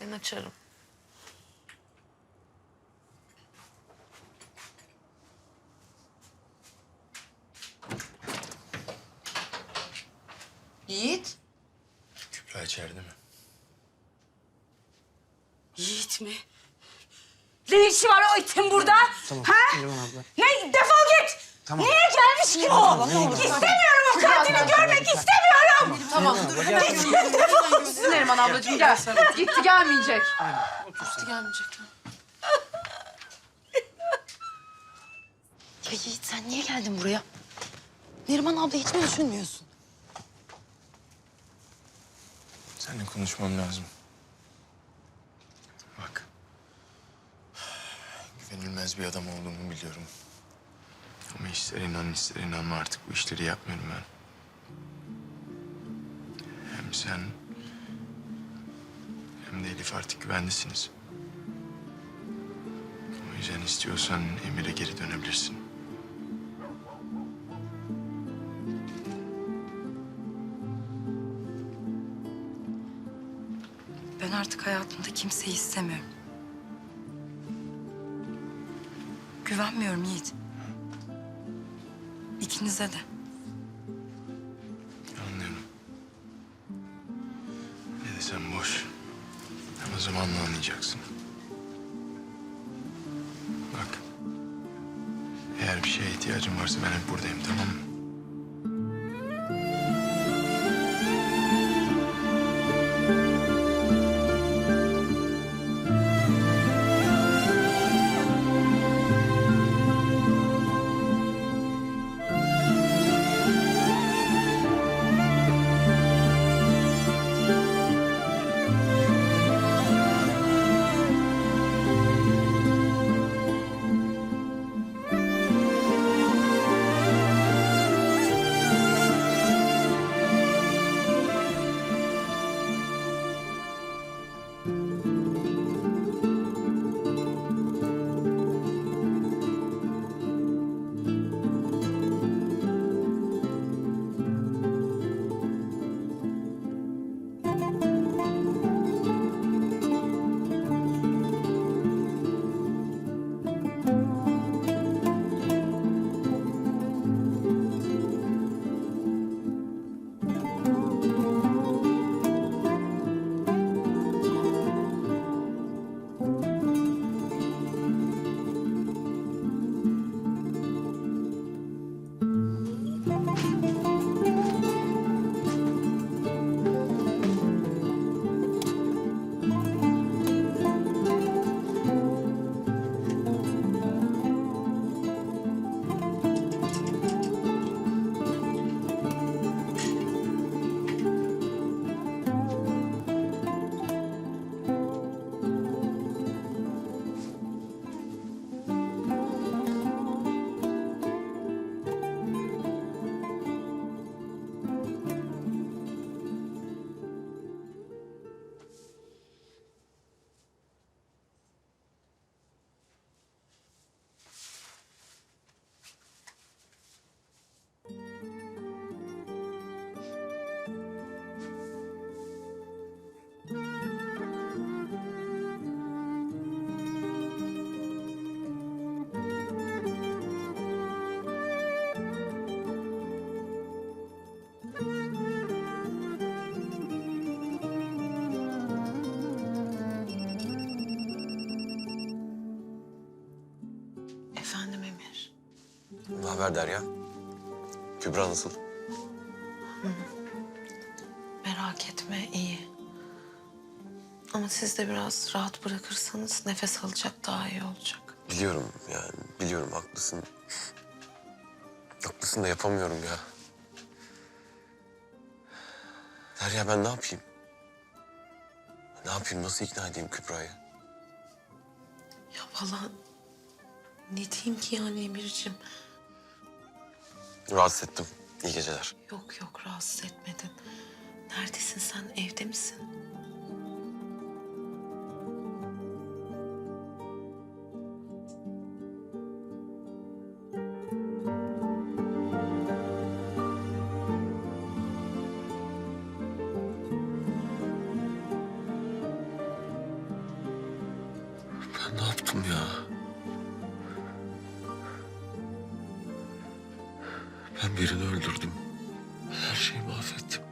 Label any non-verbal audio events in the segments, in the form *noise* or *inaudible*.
Ben açarım. Yiğit. Kübra içeride mi? Yiğit mi? Ne işi var o itin burada? Tamam, Ha? Neriman abla. Ne? Defol git. Tamam. Niye gelmiş ki o? İstemiyorum o katili görmek istemiyorum. Tamam dur hemen Defol Neriman ablacığım gel. Gitti gelmeyecek. Gitti gelmeyecek. Ya Yiğit sen niye geldin buraya? Neriman abla hiç mi düşünmüyorsun? Seninle konuşmam lazım. Bak. Güvenilmez bir adam olduğumu biliyorum. İster inan ister inanma artık bu işleri yapmıyorum ben. Hem sen hem de Elif artık güvendesiniz. O yüzden istiyorsan Emir'e geri dönebilirsin. Ben artık hayatımda kimseyi istemiyorum. Güvenmiyorum Yiğit. İkinize de. Anlıyorum. Ne desem boş. Ama zamanla anlayacaksın. Bak. Eğer bir şeye ihtiyacın varsa ben hep buradayım tamam mı? Haber Derya? Kübra nasıl? Merak etme iyi. Ama siz de biraz rahat bırakırsanız nefes alacak daha iyi olacak. Biliyorum yani biliyorum haklısın. Haklısın da yapamıyorum ya. Derya ben ne yapayım? Ne yapayım nasıl ikna edeyim Kübra'yı? Ya valla ne diyeyim ki yani Emir'ciğim? Rahatsız ettim. İyi geceler. Yok yok rahatsız etmedin. Neredesin sen evde misin? Ben birini öldürdüm. Her şeyi mahvettim.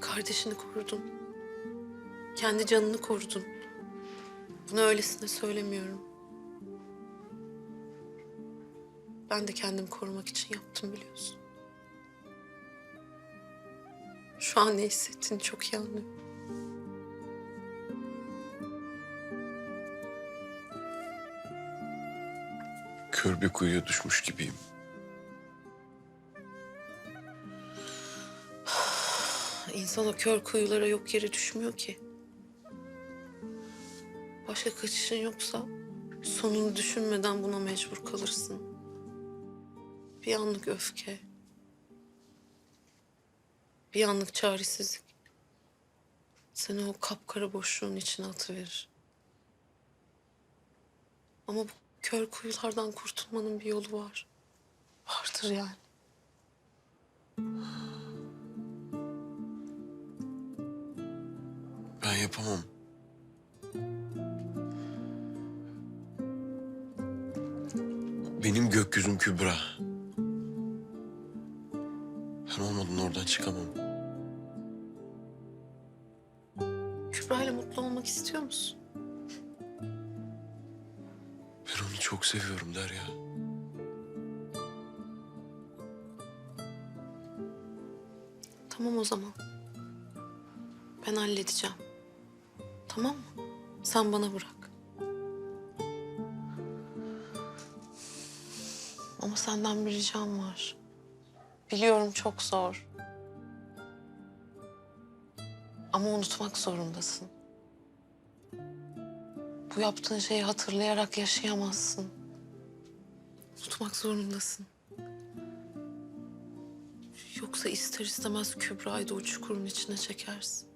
Kardeşini korudun. Kendi canını korudun. Bunu öylesine söylemiyorum. Ben de kendimi korumak için yaptım biliyorsun. Şu an ne hissettiğini çok iyi anlıyorum. Bir kuyuya düşmüş gibiyim. İnsan o kör kuyulara yok yere düşmüyor ki. Başka kaçışın yoksa sonunu düşünmeden buna mecbur kalırsın. Bir anlık öfke. Bir anlık çaresizlik. Seni o kapkara boşluğun içine atıverir. Ama bu kör kuyulardan kurtulmanın bir yolu var. Vardır yani. Ben yapamam. Benim gökyüzüm Kübra. Ben olmadan oradan çıkamam. Ben onu çok seviyorum Derya. Tamam o zaman. Ben halledeceğim. Tamam mı? Sen bana bırak. Ama senden bir ricam var. Biliyorum çok zor. Ama unutmak zorundasın. Bu yaptığın şeyi hatırlayarak yaşayamazsın. Unutmak zorundasın. Yoksa ister istemez Kübra'yı da o çukurun içine çekersin.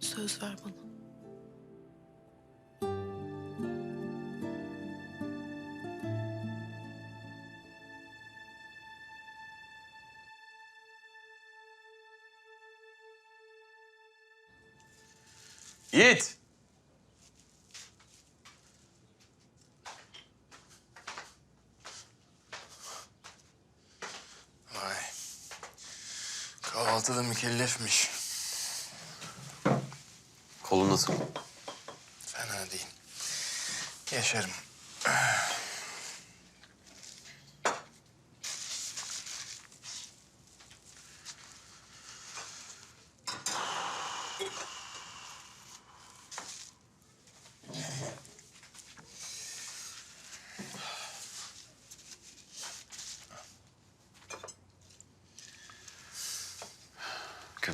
Söz ver bana. Yiğit! Vay. Kahvaltıda mükellefmiş. Kolun nasıl? Fena değil. Yaşarım.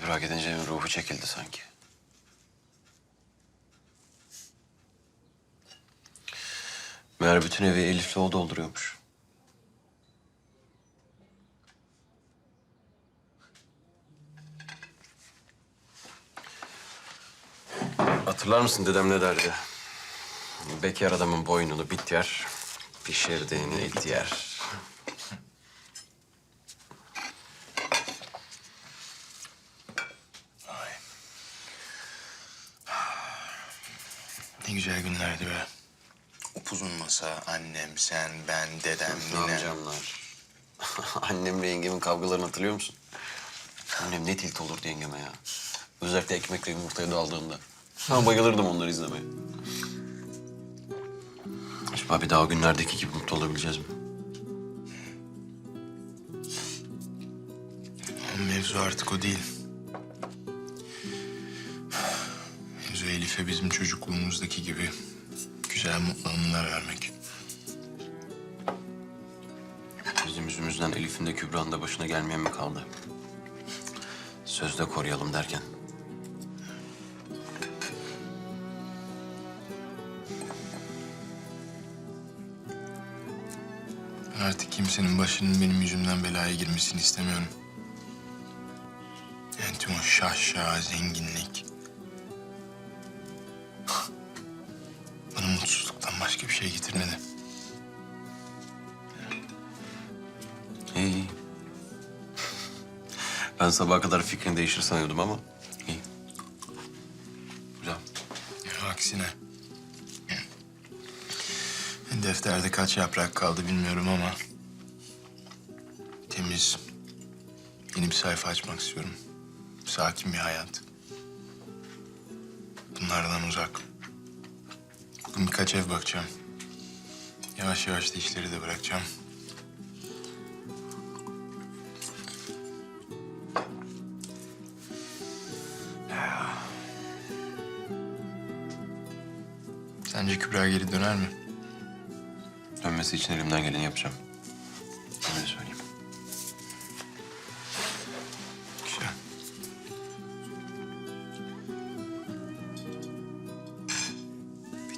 Kübra gidince evin ruhu çekildi sanki. Meğer bütün evi Elif'le o dolduruyormuş. Hatırlar mısın dedem ne derdi? Bekar adamın boynunu bit yer, pişirdiğini et yer. Vay. Ne güzel günlerdi be. Upuzun masa, annem, sen, ben, dedem, Ne ninem. amcamlar? *laughs* Annemle yengemin kavgalarını hatırlıyor musun? Annem ne tilt olurdu yengeme ya. Özellikle ekmekle yumurtayı daldığında. Ben bayılırdım onları izlemeye. Acaba bir daha o günlerdeki gibi mutlu olabileceğiz mi? Mevzu artık o değil. Mevzu Elif'e bizim çocukluğumuzdaki gibi güzel mutlu anılar vermek. Bizim yüzümüzden Elif'in de Kübra'nın da başına gelmeyen mi kaldı? Sözde koruyalım derken. Artık kimsenin başının benim yüzümden belaya girmesini istemiyorum. Yani tüm o şahşa, zenginlik. Başka bir şey getirmedi. İyi, iyi. Ben sabaha kadar fikrini değişir sanıyordum ama iyi. Güzel. Aksine. Defterde kaç yaprak kaldı bilmiyorum ama... Temiz, yeni bir sayfa açmak istiyorum. Sakin bir hayat. Bunlardan uzak. Bugün birkaç ev bakacağım. Yavaş yavaş da işleri de bırakacağım. Sence Kübra geri döner mi? Dönmesi için elimden geleni yapacağım.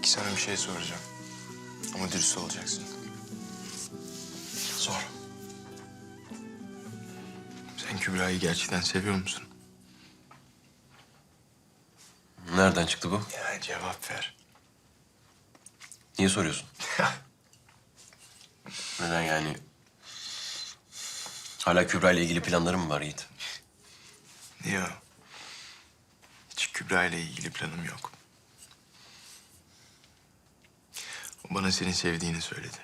Peki sana bir şey soracağım. Ama dürüst olacaksın. Sor. Sen Kübra'yı gerçekten seviyor musun? Nereden çıktı bu? Ya cevap ver. Niye soruyorsun? *laughs* Neden yani? Hala Kübra ile ilgili planların mı var Yiğit? Yok. Hiç Kübra ile ilgili planım yok. O bana seni sevdiğini söyledi.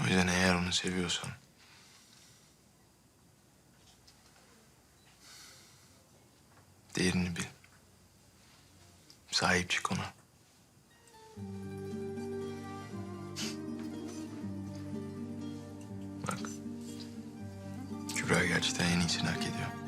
O yüzden eğer onu seviyorsan... Değerini bil. Sahip çık ona. Bak. Kübra gerçekten en iyisini hak ediyor.